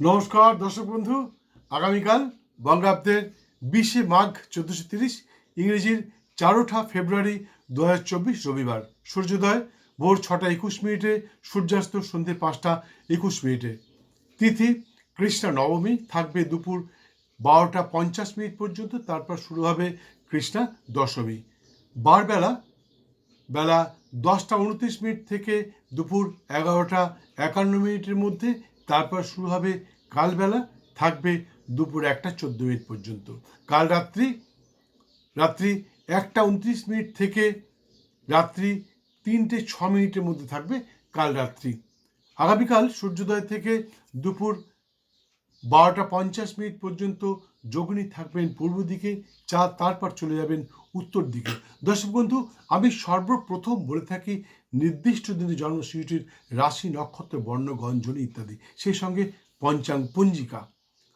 নমস্কার, দর্শক বন্ধু, আগামীকাল বঙ্গাব্দের বিশে মাঘ চোদ্দোশো তিরিশ, ইংরেজির চারোঠা ফেব্রুয়ারি দু হাজার চব্বিশ রবিবার। সূর্যোদয় ভোর ছটা একুশ মিনিটে, সূর্যাস্ত সন্ধ্যে পাঁচটা একুশ মিনিটে। তিথি, কৃষ্ণা নবমী, থাকবে দুপুর বারোটা পঞ্চাশ মিনিট পর্যন্ত, তারপর শুরু হবে কৃষ্ণা দশমী। বারবেলা, বেলা দশটা উনত্রিশ মিনিট থেকে দুপুর এগারোটা একান্ন মিনিটের মধ্যে তারপর শুরু হবে কালবেলা, থাকবে দুপুর একটা চোদ্দ মিনিট পর্যন্ত। কাল রাত্রি রাত্রি একটা উনত্রিশ মিনিট থেকে রাত্রি তিনটে ছ মিনিটের মধ্যে থাকবে কাল রাত্রি। আগামীকাল সূর্যোদয় থেকে দুপুর বারোটা পঞ্চাশ মিনিট পর্যন্ত যোগিনী থাকবেন পূর্ব দিকে চাঁদ তারপর চলে যাবেন উত্তর দিকে। দর্শক বন্ধু, আমি সর্বপ্রথম বলে থাকি, নির্দিষ্ট দিনে জন্ম শিশুটির রাশি, নক্ষত্র, বর্ণ গঞ্জনী ইত্যাদি, সেই সঙ্গে পঞ্চাং পঞ্জিকা।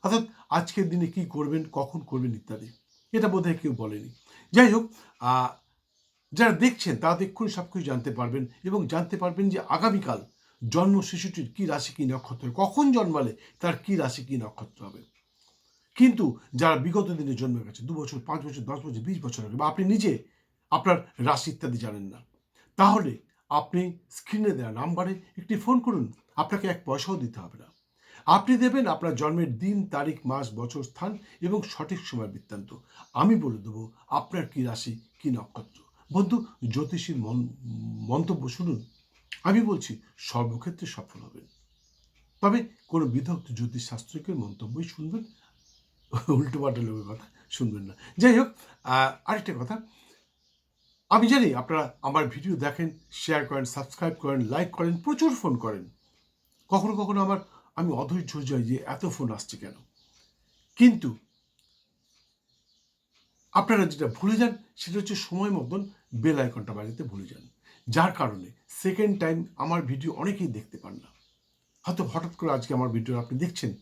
অর্থাৎ আজকের দিনে কি করবেন, কখন করবেন ইত্যাদি, এটা বোধহয় কেউ বলেনি। যাই হোক যারা দেখছেন তারা এক্ষুনি সব কিছু জানতে পারবেন এবং জানতে পারবেন যে আগামীকাল জন্ম শিশুটির কি রাশি, কি নক্ষত্র? কখন জন্মালে তার কি রাশি, কি নক্ষত্র হবে? কিন্তু যারা বিগত দিনে জন্মে গেছে, দু বছর, পাঁচ বছর, দশ বছর, বিশ বছর আগে, বা আপনি নিজে আপনার রাশি ইত্যাদি জানেন না, তাহলে আপনি স্ক্রিনে দেওয়া নাম্বারে একটি ফোন করুন, আপনাকে এক পয়সাও দিতে হবে না। আপনি দেবেন আপনার জন্মের দিন, তারিখ, মাস, বছর, স্থান এবং সঠিক সময় বৃত্তান্ত। আমি বলে দেবো, আপনার কি রাশি, কি নক্ষত্র? বন্ধু, জ্যোতিষীর মন মন্তব্য শুনুন। আমি বলছি, সর্বক্ষেত্রে সফল হবেন। তবে কোনো বিদগ্ধ জ্যোতিষ শাস্ত্রিকের মন্তব্যই শুনবেন, উল্টো পাল্টা লোকের কথা শুনবেন না। যাই হোক আরেকটা কথা। আমি জানি আপনারা আমার ভিডিও দেখেন শেয়ার করেন সাবস্ক্রাইব করেন লাইক করেন, প্রচুর ফোন করেন। কখনো কখনো আমার, আমি অধৈর্য যাই যে এত ফোন আসছে কেন? কিন্তু আপনারা যেটা ভুলে যান, সেটা হচ্ছে সময় মতন বেল আইকনটা বাজাতে ভুলে যান। যার কারণে সেকেন্ড টাইম আমার ভিডিও অনেকেই দেখতে পান না। হয়তো হঠাৎ করে আজকে আমার ভিডিও আপনি দেখছেন,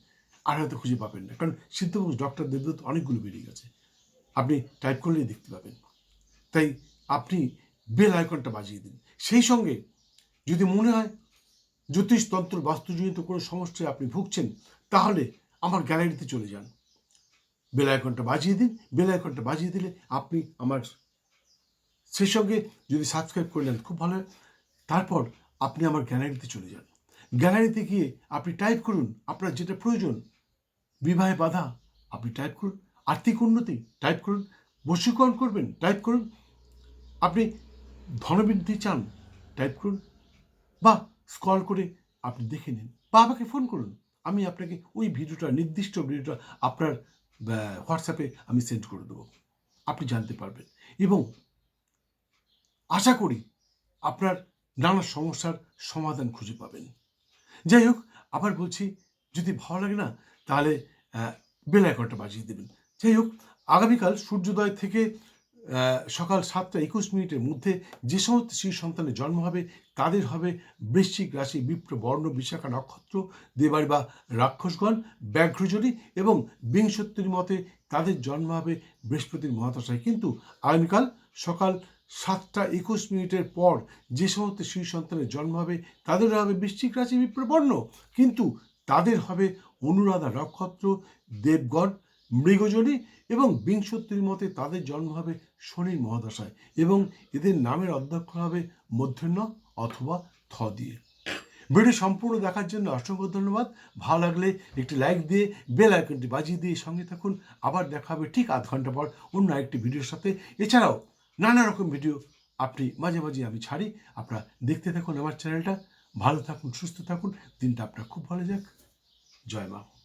আর হয়তো খুঁজে পাবেন না। কারণ সিদ্ধপুরুষ ডক্টর দেবদত্ত অনেকগুলো বেরিয়ে গেছে আপনি টাইপ করলেই দেখতে পাবেন। তাই আপনি বেল আইকনটা বাজিয়ে দিন। সেই সঙ্গে যদি মনে হয় জ্যোতিষতন্ত্র বাস্তুজনিত কোনো সমস্যায় আপনি ভুগছেন, তাহলে আমার গ্যালারিতে চলে যান। বেল আইকনটা বাজিয়ে দিন। বেল আইকনটা বাজিয়ে দিলে আপনি আমার সেই সঙ্গে যদি সাবস্ক্রাইব করে নেন, খুব ভালো তারপর আপনি আমার গ্যালারিতে চলে যান। গ্যালারিতে গিয়ে আপনি টাইপ করুন, আপনার যেটা প্রয়োজন, বিবাহে বাধা, আপনি টাইপ করুন, আর্থিক উন্নতি টাইপ করুন, বশীকরণ করবেন টাইপ করুন, আপনি ধনবৃদ্ধি চান টাইপ করুন, বা স্ক্রল করে আপনি দেখে নিন, বা আমাকে ফোন করুন, আমি আপনাকে ওই ভিডিওটা, নির্দিষ্ট ভিডিওটা আপনার হোয়াটসঅ্যাপে আমি সেন্ড করে দেবো। আপনি জানতে পারবেন। এবং আশা করি আপনার নানা সমস্যার সমাধান খুঁজে পাবেন। যাই হোক, আবার বলছি, যদি ভালো লাগে না, তাহলে বেল আইকনটা বাজিয়ে দেবেন। যাই হোক, আগামীকাল সূর্যোদয় থেকে সকাল সাতটা একুশ মিনিটের মধ্যে যে সমস্ত শিশু সন্তানের জন্ম হবে, তাদের হবে বৃশ্চিক রাশি বিপ্র বর্ণ, বিশাখা নক্ষত্র, দেবার বা রাক্ষসগণ, ব্যাঘ্রজনী এবং বিংশত্তর মতে তাদের জন্ম হবে বৃহস্পতির মহাদশায়। কিন্তু আগামীকাল সকাল সাতটা একুশ মিনিটের পর যে সমস্ত শিশু সন্তানের জন্ম হবে তাদের হবে বৃশ্চিক রাশি বিপ্রবর্ণ কিন্তু তাদের হবে অনুরাধা নক্ষত্র, দেবগণ, মৃগজনী এবং বিংশত্তর মতে তাদের জন্ম হবে শনির মহাদশায় এবং এদের নামের অধ্যক্ষ হবে মধ্যাহ্ন অথবা থ দিয়ে। ভিডিও সম্পূর্ণ দেখার জন্য অসংখ্য ধন্যবাদ। ভালো লাগলে একটি লাইক দিয়ে বেল আইকনটি বাজিয়ে দিয়ে সঙ্গে থাকুন। আবার দেখা হবে ঠিক আধ ঘণ্টা পর অন্য একটি ভিডিওর সাথে। এছাড়াও নানা রকম ভিডিও আপনি মাঝে মাঝে আমি ছাড়ি। আপনারা দেখতে থাকুন আমার চ্যানেলটা ভালো থাকুন, সুস্থ থাকুন। দিনটা আপনার খুব ভালো যাক। জয় মা।